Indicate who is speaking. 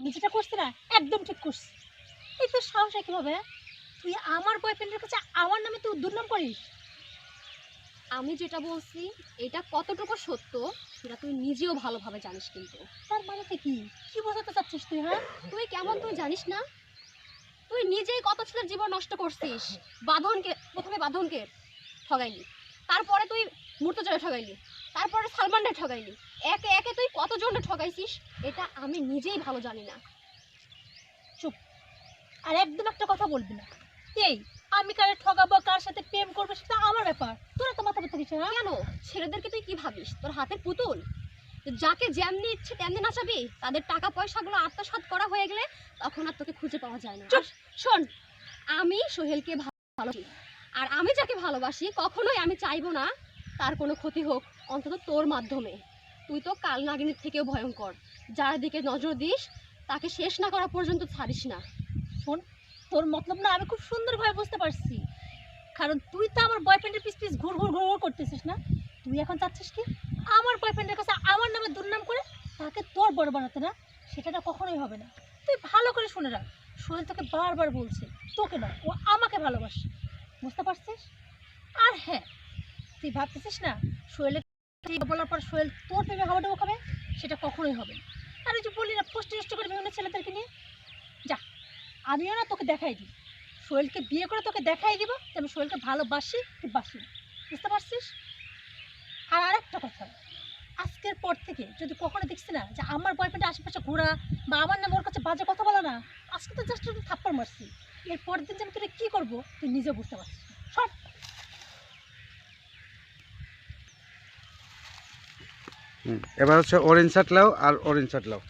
Speaker 1: আমি যেটা করছি না একদম ঠিক করছি। এই তোর সাহস কীভাবে হ্যাঁ? তুই আমার বয়ফ্রেন্ডের কাছে আমার নামে তুই দুর্নাম করিস।
Speaker 2: আমি যেটা বলছি এটা কতটুকু সত্য সেটা তুই নিজেও ভালোভাবে জানিস কিন্তু।
Speaker 1: তার মানে কি? কি বোঝাতে চাচ্ছিস তুই হ্যাঁ?
Speaker 2: তুই কেমন তুই জানিস না? তুই নিজেই কত ছেলের জীবন নষ্ট করছিস? বাঁধনকে প্রথমে বাঁধনকে ঠগাইলি। তারপরে তুই মূর্তজয় ঠগাইলি তারপরে সালমানকে ঠগাইলি একে একে তুই কতজনকে ঠগাইছিস এটা আমি নিজেই ভালো জানি না। চুপ।
Speaker 1: আর একদম একটা কথা বলবি না। এই আমি কারে ঠগাবো কার সাথে প্রেম করব সেটা আমার ব্যাপার। তোরা তো মাথা ব্যথা কিছু হ্যাঁ?
Speaker 2: কেন? ছেলেদেরকে তুই কি ভাবিস? তোর হাতের পুতুল? যাকে যেমনি ইচ্ছে তেমনি নাচাবি। তাদের টাকা পয়সাগুলো আত্মসাৎ করা হয়ে গেলে তখন আর তোকে খুঁজে পাওয়া যায় না। শোন আমি সোহেলকে ভা- ভালোবাসি। আর আমি যাকে ভালোবাসি, কখনোই আমি চাইব না তার কোনো ক্ষতি হোক, অন্তত তোর মাধ্যমে। তুই তো কাল নাগিনীর থেকেও ভয়ঙ্কর। যার দিকে নজর দিস, তাকে শেষ না করা পর্যন্ত ছাড়িস না।
Speaker 1: শোন, তোর মতলব না, আমি খুব সুন্দরভাবে বুঝতে পারছি। কারণ তুই তো আমার বয়ফ্রেন্ডের পিস পিস ঘুর ঘুর ঘুর করতেছিস না? তুই এখন চাচ্ছিস কি? আমার বয়ফ্রেন্ডের কাছে আমার নামে দুর্নাম করে তাকে তোর বড় বানাতে না? সেটা কখনোই হবে না। তুই ভালো করে শুনে রাখ। সোহেল তোকে বারবার বলছে, তোকে না, ও আমাকে ভালোবাসে। বুঝতে পারছিস? আর হ্যাঁ তুই ভাবতেছিস না, সোহেলের বলার পর সোহেল তোর প্রেমে হাওয়া ডোবা খাবে? সেটা কখনোই হবে আর ওই যে বললি না, পোস্ট টেস্ট করে বিভিন্ন ছেলেদেরকে নিয়ে? যা, আমিও না তোকে দেখাই দিই। সোহেলকে বিয়ে করে তোকে দেখাই দিব, যে আমি সোহেলকে ভালোবাসি কি বাসি বুঝতে পারছিস? আর আরেকটা কথা, আজকের পর থেকে যদি কখনো দেখছি না যে আমার বয়ফ্রেন্ড আশেপাশে ঘোরা বা আমার নামে ওর কাছে বাজে কথা বলে না, আজকে তো জাস্ট থাপ্পড় মারছি। এর পরের দিন আমি তোরা কী করব, তুই নিজে বুঝতে পারছিস সব।
Speaker 3: এবার হচ্ছে অরেঞ্জ শার্ট লাও আর অরেঞ্জ শার্ট লাও।